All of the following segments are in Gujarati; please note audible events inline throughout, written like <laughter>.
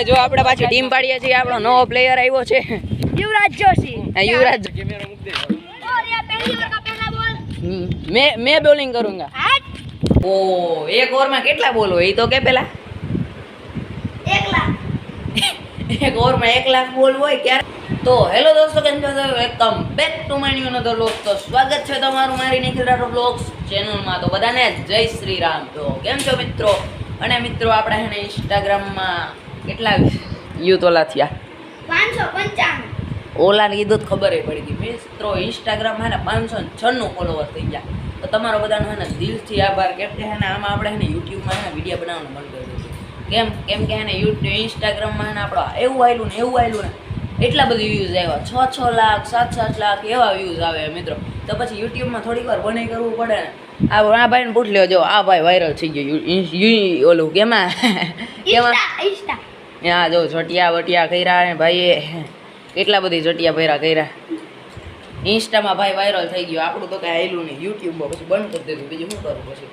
હવે જો આપણે પાછી ટીમ પાડીએ છીએ આપણો નવો પ્લેયર આવ્યો છે. યુવરાજ જોશી. યુવરાજ મેં મેં બોલિંગ કરુંગા. ઓ એક ઓવરમાં કેટલા બોલ હોય? એ તો કે પેલા. એક ઓવરમાં એક લાખ બોલ હોય ક્યારે? તો હેલો દોસ્તો કેમ છો? Welcome back to my new another vlog. તો સ્વાગત છે તમારું મારી નિખિલ વ્લોગ્સ ચેનલમાં. તો બધાને જય શ્રી રામ. તો કેમ છો મિત્રો? અને મિત્રો આપણે હે ને ઇન્સ્ટાગ્રામમાં કેટલા યુ ઓલા થયા? પાંચસો પંચાણું. ઓલાને કીધું ખબર પડી ગઈ. મિત્રો ઇન્સ્ટાગ્રામ હે ને પાંચસો છન્નું ફોલોવર થઈ ગયા. તો તમારો બધાનો હે ને દિલથી આભાર. કેમ કે હે આમાં આપણે હે ને યુટ્યુબમાં હે ને વીડિયો બનાવવાનું મન કર્યું કેમ કેમ કે હે ને યુટ્યુબ ઇન્સ્ટાગ્રામમાં હે ને આપણો એવું આવેલું ને એવું આવેલું ને એટલા બધી વ્યૂઝ આવ્યા. છ છ લાખ સાત સાત લાખ એવા વ્યૂઝ આવે મિત્રો. તો પછી યુટ્યુબમાં થોડીક વાર બને કરવું પડે ને. આ આ ભાઈને પૂછ લ્યો જો આ ભાઈ વાયરલ થઈ ગયો ઓલું કેમાં? કેમાં? ઇન્સ્ટા જો જટિયા વટિયા કર્યા ને ભાઈએ, કેટલા બધી જટિયા ભર્યા કર્યા. ઇન્સ્ટામાં ભાઈ વાયરલ થઈ ગયો. આપણું તો કાંઈ આવેલું નહીં. યુટ્યુબમાં પછી બંધ કરી દીધું. બીજું શું કરું પછી?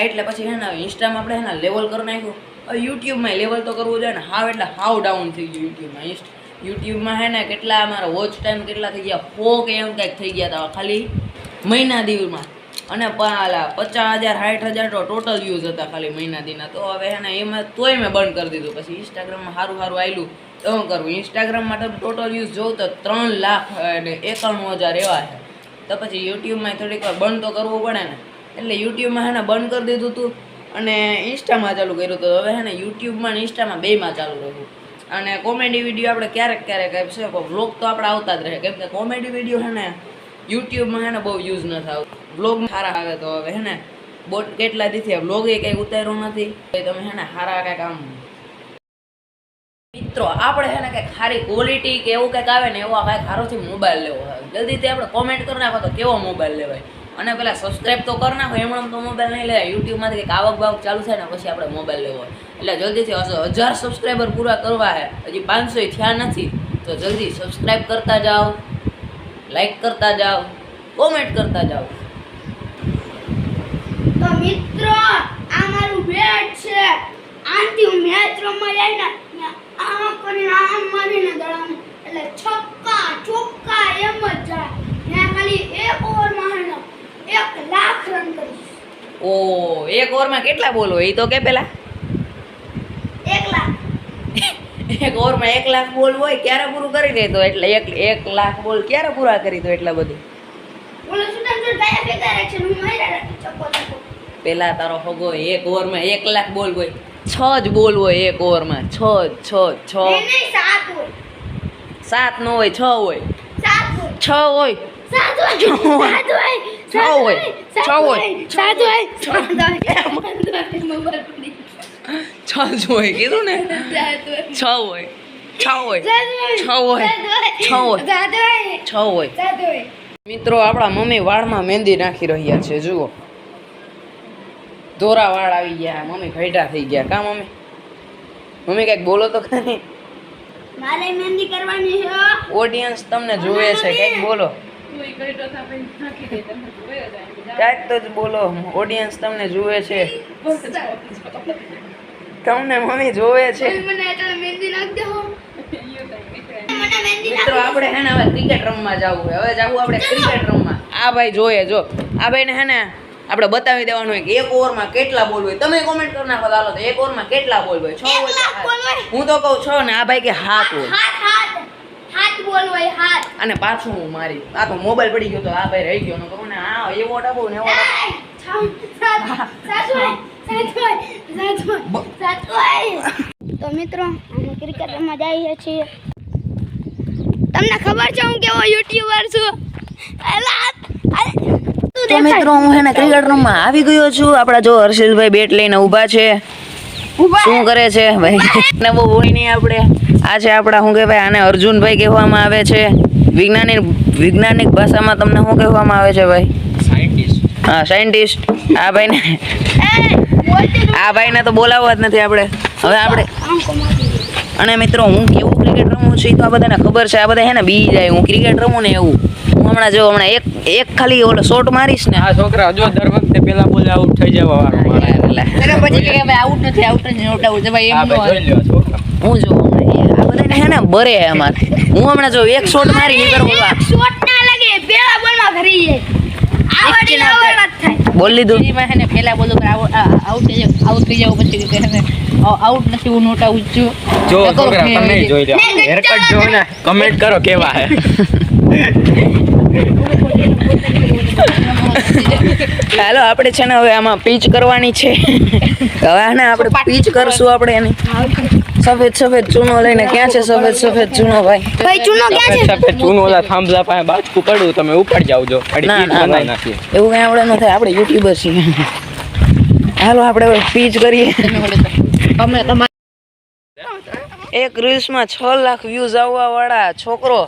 <clears throat> એટલે પછી હે ને ઇન્સ્ટામાં આપણે હે લેવલ કરી નાખ્યું. યુટ્યુબમાં લેવલ તો કરવું જોઈએ ને. હાવ એટલે હાવ ડાઉન થઈ ગયું યુટ્યુબમાં. ઇન્સ્ટ, યુટ્યુબમાં હે ને કેટલા અમારા વોચ ટાઈમ કેટલા થઈ ગયા? ફો કે એમ કંઈક થઈ ગયા હતા ખાલી મહિના દિવસમાં અને પાલા પચાસ હજાર, સાઠ હજાર તો ટોટલ વ્યૂઝ હતા ખાલી મહિના દીના તો હવે હે ને એમાં તોય મેં બંધ કરી દીધું. પછી ઇન્સ્ટાગ્રામમાં સારું સારું આવેલું તો શું કરવું ઇન્સ્ટાગ્રામમાં તો ટોટલ વ્યૂઝ જોઉં તો ત્રણ લાખ અને એકાણું હજાર એવા છે. તો પછી યુટ્યુબમાં થોડીક વાર બંધ તો કરવું પડે ને. એટલે યુટ્યુબમાં હેને બંધ કરી દીધું હતું અને ઇન્સ્ટામાં ચાલુ કર્યું હતું હવે હેને યુટ્યુબમાં ને ઇન્સ્ટામાં બેમાં ચાલુ રહ્યું. અને કોમેડી વીડિયો આપણે ક્યારેક ક્યારેક આપશે વ્લોગ તો આપણે આવતા જ રહે. કેમ કે કોમેડી વીડિયો છે ને યુટ્યુબમાં હે ને બહુ યુઝ ન થાય બ્લોગ સારા આવે તો હવે હે ને બોટ કેટલા દીથી બ્લોગ એ કંઈ ઉતાર્યો નથી. તમે હે ને સારા કંઈક આમ મિત્રો, આપણે છે ને કંઈક સારી ક્વોલિટી કે એવું કંઈક આવે ને એવો કાંઈક સારોથી મોબાઈલ લેવો હોય. જલ્દીથી આપણે કોમેન્ટ કરી નાખો તો કેવો મોબાઈલ લેવાય. અને પેલા સબસ્ક્રાઇબ તો કરી નાખો એમણે તો મોબાઈલ નહીં લેવાય. યુટ્યુબમાંથી કંઈક આવક બાવક ચાલુ થાય ને પછી આપણે મોબાઈલ લેવો એટલે જલ્દીથી હજાર સબસ્ક્રાઈબર પૂરા કરવા છે હજી પાંચસો થયા નથી. તો જલ્દી સબસ્ક્રાઇબ કરતા જાઓ. લાઈક કરતા જાઓ કોમેન્ટ કરતા જાઓ. તો મિત્રો આ મારું બેટ છે. આનથી હું મેચ રમવા જાય ને ત્યાં આમ કરીને આમ મારીને દડાને. એટલે છક્કા ચોક્કા એમ જ જાય. મેં ખાલી એક ઓવરમાં માં એક લાખ રન કરીશ. ઓ એક ઓવરમાં કેટલા બોલ હોય એ તો કે પેલા? એક લાખ. એક ઓવરમાં એક લાખ બોલ હોય ક્યારે પૂરું કરી દે તો એટલે એક એક લાખ બોલ ક્યારે પૂરા કરી દો એટલા બધું પેલા તારો હગો એક ઓવરમાં એક લાખ બોલ હોય છ જ બોલ હોય એક ઓવરમાં છ છ છ સાત હોય હોય છ હોય છ હોય છ હોય છ હોય છ હોય, છ હોય, છ જ હોય કીધું ને? છ હોય. છ હોય. છ છ હોય, છ હોય. છ હોય. મિત્રો આપણા મમ્મી વાળમાં મહેંદી નાખી રહ્યા છે જુઓ. ધોરા વાળ આવી ગયા મમ્મી ઘેટા થઈ ગયા. કા મમ્મી? મમ્મી કંઈક બોલો તો ખરી મારે મહેંદી કરવાની છે ઓડિયન્સ તમને જોવે છે કંઈક બોલો. કાંઈક તો જ બોલો ઓડિયન્સ તમને જુએ છે. તમને મમ્મી જોવે છે. મિત્રો આપણે હે ને હવે ક્રિકેટ રમવા જવું હવે જવું આપણે ક્રિકેટ રમવા. આ ભાઈ જોઈએ જો. આ ભાઈને હે ને આપણે બતાવી દેવાનું હોય કે એક ઓવરમાં કેટલા બોલ હોય. તમે કોમેન્ટ કરી નાખો ચાલો હાલો તો એક ઓવરમાં કેટલા બોલ હોય. છ હોય. હું તો કહું છ ને આ ભાઈ કે હાથ હોય હાથ હાથ હાથ બોલ હોય હાથ અને પાછું હું મારી આ તો મોબાઈલ પડી ગયો તો આ ભાઈ રહી ગયો. ને કહું ને આ એવો ડબો ને એવો તો મિત્રો અમે ક્રિકેટ રમવા જઈએ છીએ. તમને ખબર છે હું કેવો યુટ્યુબર છું? તું મિત્રો હું હે ને ક્રિકેટ રમવા આવી ગયો છું. આપણા જો હર્ષિલભાઈ બેટ લઈને ઊભા છે. શું કરે છે ભાઈ? ને બહુ હોય નહીં આપણે. આ છે આપણા શું કહેવાય આને અર્જુનભાઈ કહેવામાં આવે છે. વિજ્ઞાનિક વૈજ્ઞાનિક ભાષામાં તમને શું કહેવામાં આવે છે ભાઈ? હા સાયન્ટિસ્ટ આ ભાઈને. આ ભાઈને તો બોલાવવા જ નથી આપણે. હવે આપણે અને મિત્રો હું કેવું ક્રિકેટ રમું છું એ તો આ બધાને ખબર છે. આ બધા હે ને બી જાય. હું ક્રિકેટ રમું ને એવું. હું હમણાં જો હમણાં એક એક ખાલી ઓલો શોટ મારીશ ને. આ છોકરા હજુ દર વખતે પેલા બોલે આઉટ થઈ જવા વાળો. એટલે. પછી કે ભાઈ આઉટ નથી આઉટ નથી નોટ આઉટ ભાઈ આ એમ નો ભાઈ હું જો આ બધાને હે ને બરે હે અમારે હું હમણાં જો એક શોટ મારી નીકળ બોલવા. એક શોટ ના લાગે પેલા બોલમાં ફરી જાય આવડી ના આવડ જ થાય. બોલ લીધું. એમાં છે ને પેલા બોલું કે આઉટ થઈ જાવ આઉટ થઈ જાવ પછી કે હે ને આઉટ નથી હું નોટ આઉટ છું. જો છોકરા તમે જોઈ લો હેરકટ જો ને કમેન્ટ કરો કેવા હે. <laughs> હાલો આપણે છે ને હવે આમાં પીચ કરવાની છે. હવે આને આપણે પીચ કરશું આપણે એની. સફેદ સફેદ ચૂનો લઈને ક્યાં છે? સફેદ સફેદ ચૂનો ભાઈ? ભાઈ ચૂનો ક્યાં સફેદ છે? સફેદ ચૂનો ઓલા થાંભલા પાસે બાજકું પડ્યું તમે ઉપાડ જાવ જો. અડી ના ના. એવું કઈ આપણે ન થાય આપણે યુટ્યુબર છીએ. હાલો આપણે હવે પીચ કરીએ. અમે તમારે એક રીલ્સમાં છ લાખ વ્યૂઝ આવવા વાળા છોકરો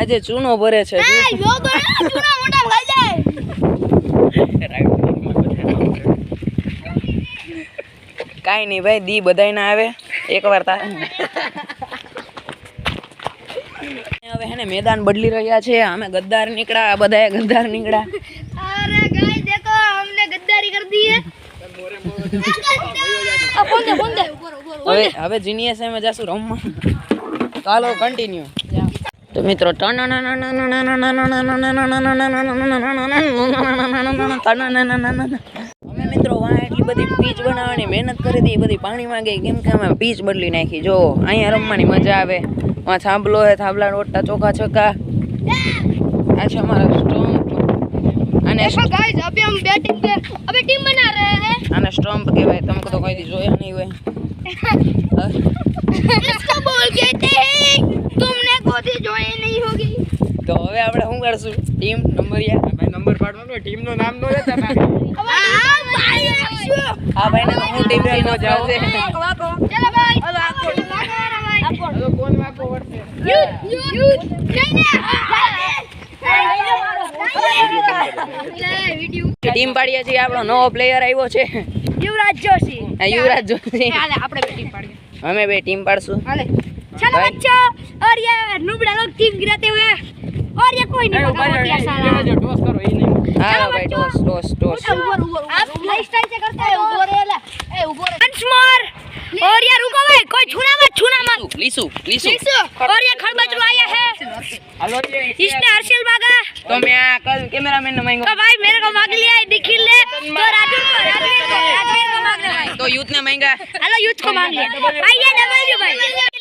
આજે ચૂનો ભરે છે આ યો તો ચૂના મોટા ખાઈ જાય કાંઈ નહીં ભાઈ દી બધા ના આવે. એકવાર તા હવે ને મેદાન બદલી રહ્યા છે. અમે ગદ્દાર નીકળ્યા બધા ગદ્દાર નીકળ્યા. હવે હવે જીનીએસ એમ જાશું ચાલો કન્ટિન્યુ તો મિત્રો અમે મિત્રો વાં એટલી બધી પીચ બનાવવાની મહેનત કરી હતી બધી પાણીમાં ગઈ કેમ કે અમે પીચ બદલી નાખી જો અહીંયા રમવાની મજા આવે વાં થાંભલો હે થાંભલા રોટતા ચોખા છક્કા આ છે અમારા સ્ટમ્પ અને देखो गाइस अभी हम बैटिंग पे अभी टीम बना रहे हैं આને સ્ટમ્પ કહેવાય તમે તો કોઈ દી જોયા નહીં હોય હા? इसको बोल कहते हैं થી જોઈ નહીં હોગી. તો હવે આપણે શું કરશું? ટીમ નંબર યાર. ભાઈ નંબર પાડવાનો ટીમ નો નામ નો લેતા હા ભાઈ હા ભાઈ ને હું ટીમ નો જાવ છે ચલો ભાઈ હવે આપો. આપો. કોણ વાકો વળશે? યુ યુ નહીં ને ટીમ પાડીએ છીએ આપણો નવો પ્લેયર આવ્યો છે. યુવરાજ જોશી. યુવરાજ જોશી. હાલે આપણે ટીમ પાડીએ. અમે બે ટીમ પાડશું. હાલે. चलो बच्चों और ये नुबड़ा लोग टीम गिराते हुए और ये कोई नहीं पका मोटिया साला जो करो ये नहीं हां भाई टॉस टॉस टॉस ऊपर ऊपर आप लाइफस्टाइल से करते हो ऊपर ए ऊपर वंस मोर और ये रुको भाई कोई छूना मत छूना मत लीसू लीसू और ये खरबच लाया है हेलो ये इसने हर्षल भागा तो मैं कल कैमरामैन ने मांगा तो भाई मेरे को मांग लिया है निखिल ने तो राजू को राजवीर को मांग लिया भाई तो यूथ ने मांगा हेलो यूथ को मांग लिया भाई ये डबल जो भाई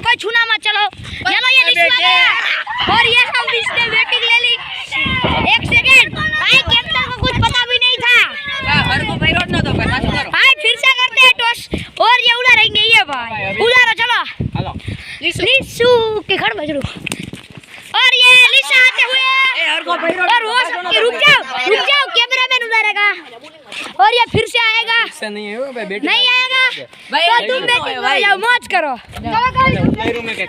कोई छूना मत चलो। चलो ये लिस्ट रिश्वा और ये हम रिश्ते वेटिंग ले ली एक सेकेंड। भाई कैप्टन को कुछ पता भी नहीं था। हर को भाई रोड ना दो भाई फिर से करते हैं टॉस। और ये उड़ा रहेंगे ये भाई। उड़ा रहा चलो। हेलो। लिसू। के घर में और ये लिसा आते हुए। और वो रुक जाओ रुक जाओ कैमरा मैन उड़ा रहेगा। और ये फिर से आएगा। नहीं है नहीं आएगा। भाई तो तुम बैटिंग करो या मौज करो।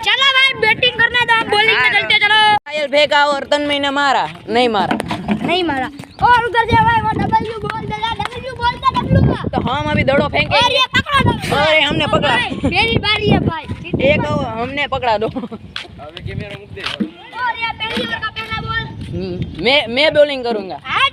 चलो भाई बैटिंग करना तो हम बॉलिंग में चलते चलो। आयल फेंका और तन्मय ने मारा नहीं मारा। नहीं मारा। और उधर जा भाई वो डब्ल्यू बॉल देगा डब्ल्यू बॉल का डब्ल्यू का। तो हम अभी दड़ो फेंके। और ये पकड़ा दो अरे हमने पकड़ा। मेरी बारी है भाई। एक हमने पकड़ा दो। अभी कैमरा मुक दे और ये पहली बार का पहला बॉल मैं मैं बॉलिंग करूँगा। आज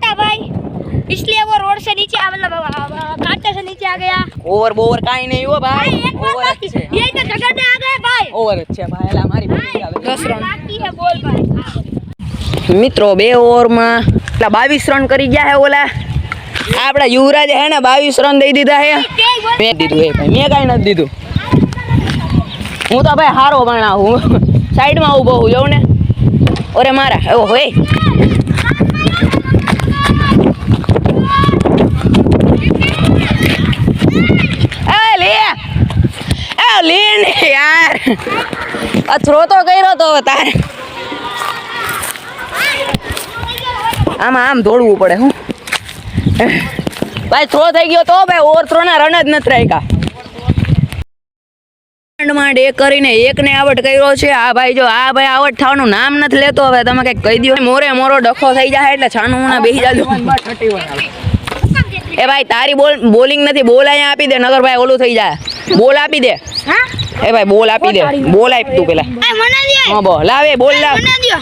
इसलिए वो रोड से नीचे आ मतलब आ, आ, कांटे से नीचे आ गया ઓવર બોવર કાઈ નહીં હો भाई ભાઈ एक बार ઓવર જ बाकी છે ये तो जगह में आ गए भाई ઓવર જ છે ભાઈ એલા મારી બાકી આવે દસ રન बाकी है बॉल भाई મિત્રો બે ઓવરમાં એટલા બાવીસ રન કરી ગયા હે ઓલા આપણા યુવરાજ હે ને બાવીસ રન દઈ દીધા હે तेज बॉल મેં દીધું એ ભાઈ મેં કાંઈ નથી દીધું હું તો ભાઈ હારો ભણા હું સાઈડમાં ઊભો હું જોઉં ને ઓરે મારા ઓ હોય એ લે ને યાર. આ થ્રો તો કર્યો તો તારે. આમાં, આમ દોડવું પડે, હું. ભાઈ થ્રો થઈ ગયો તો ભાઈ ઓવર થ્રો ના રન જ નથી રાખ્યા. માં ડે કરીને આવટ કર્યો છે. આ ભાઈ જો, આ ભાઈ આવટ થવાનું નામ નથી લેતો. હવે તમે કંઈક કહી દો મોરે મોરો ડખો થઈ જાય એટલે છાનું બે જાજો. એ ભાઈ તારી બોલ બોલિંગ નથી બોલ અહીંયા આપી દે નગર ભાઈ ઓલું થઈ જાય. બોલ આપી દે. હા? એ ભાઈ બોલ આપી દે. બોલ આપ તું પેલા. હા બોલ. લાવે બોલ લાવ. મને દો.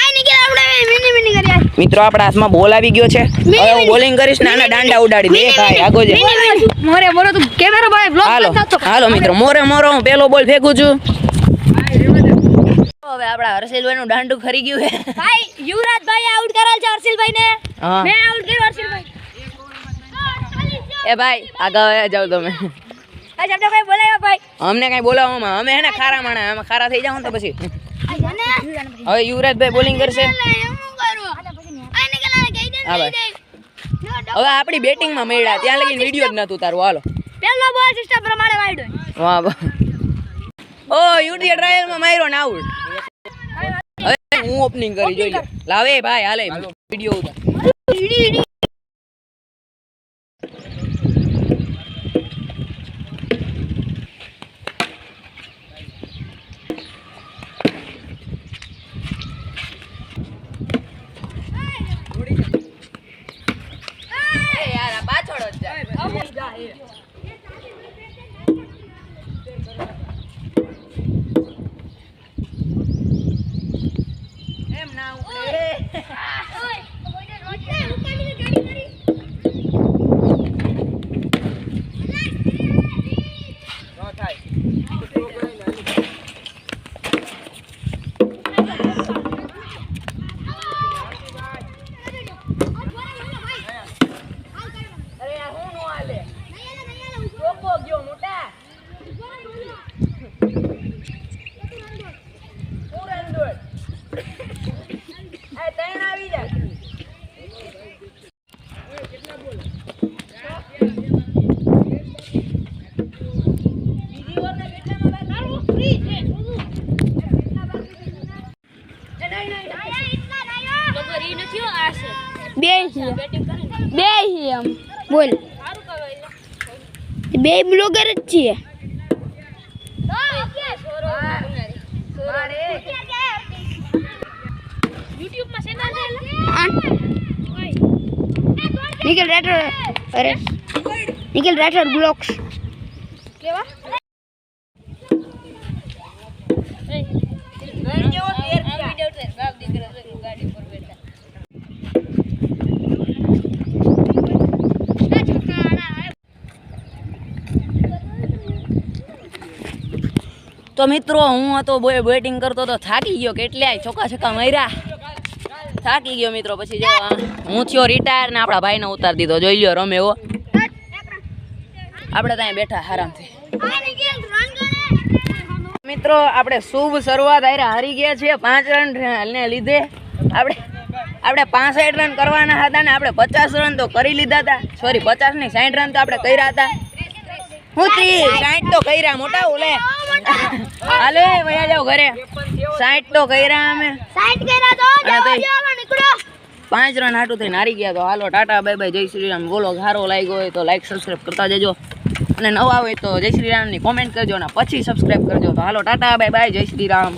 આ નીકળ આપણે મિની મિની કરી આય. મિત્રો આપણા હાથમાં બોલ આવી ગયો છે. હવે હું બોલિંગ કરીશ ને આના દાંડા ઉડાડી દે. ભાઈ આગો જે. મોરે મોરે તું કેમેરા ભાઈ બ્લોગ હાલો. હાલો મિત્રો. મોરે મોરો હું પેલો બોલ ફેંકું છું. હવે આપણા હર્ષિલભાઈ નું દાંડું ખરી ગયું છે. ભાઈ યુવરાજ ભાઈ આઉટ કરાલ છે હર્ષિલભાઈ ને મેં આઉટ કર્યો હર્ષિલભાઈ. એ ભાઈ આગળ જાઓ જાવ તમે અમને કઈ બોલાવવામાં અમે હે ને ખારા માણા અમે ખારા થઈ જાવ તો પછી. હવે યુવરાજભાઈ બોલિંગ કરશે. હું ભાઈ. હવે આપણી બેટિંગમાં મળ્યા. ત્યાં લગી વીડિયો જ નતું તારું. હાલો. પહેલો બોલ સિસ્ટમ પ્રમાણે વાળ્યો વાહ વાહ. ઓ યુટીએ ટ્રાયલમાં માર્યો ને આઉટ હવે હું ઓપનિંગ કરી જોઈ લે. લાવે ભાઈ હાલે. વીડિયો ઉતાર યાર આ પાછળ જ જાય એમ ના ઉપડે અરે આ હું નો હાલે ટોપો ગયો મોટા પૂરન દોડ આ ત્રણ આવી જા બીજી ઓવર ને કેટલામાં બાકી? બે છે બે બોલ. બે બ્લોગર જ છીએ. નિકલ રેટર અરે. નિકલ રેટર બ્લોક્સ. તો મિત્રો, હું હતો બેટિંગ કરતો તો થાકી ગયો. કેટલાય છોકા છોકા માર્યા. થાકી ગયો મિત્રો, પછી જો હું થયો રિટાયર ને આપણા ભાઈને ઉતાર દીધો. જોઈ લ્યો રમે આપણે ત્યાં બેઠા આરામથી. મિત્રો, આપણે શુભ શરૂઆત આયરા હારી ગયા છીએ. પાંચ રન ને લીધે. આપણે આપણે પાસઠ રન કરવાના હતા ને આપણે પચાસ રન તો કરી લીધા હતા. સોરી પચાસની સાઠ રન તો આપણે કર્યા હતા. હું ત્રીસ સાઠ તો કર્યા મોટા ઓલે હાલે વયા જાવ ઘરે. સાઠ તો કર્યા અમે. પાંચ રન હાટું થઈને હારી ગયા તો હાલો ટાટા બાય બાય જય શ્રી રામ. બોલો સારો લાગ્યો હોય તો લાઈક સબસ્ક્રાઈબ કરતા જજો. અને નવા હોય તો જય શ્રી રામની કોમેન્ટ કરજો અને પછી સબસ્ક્રાઈબ કરજો. તો હાલો ટાટા બાય બાય જય શ્રી રામ.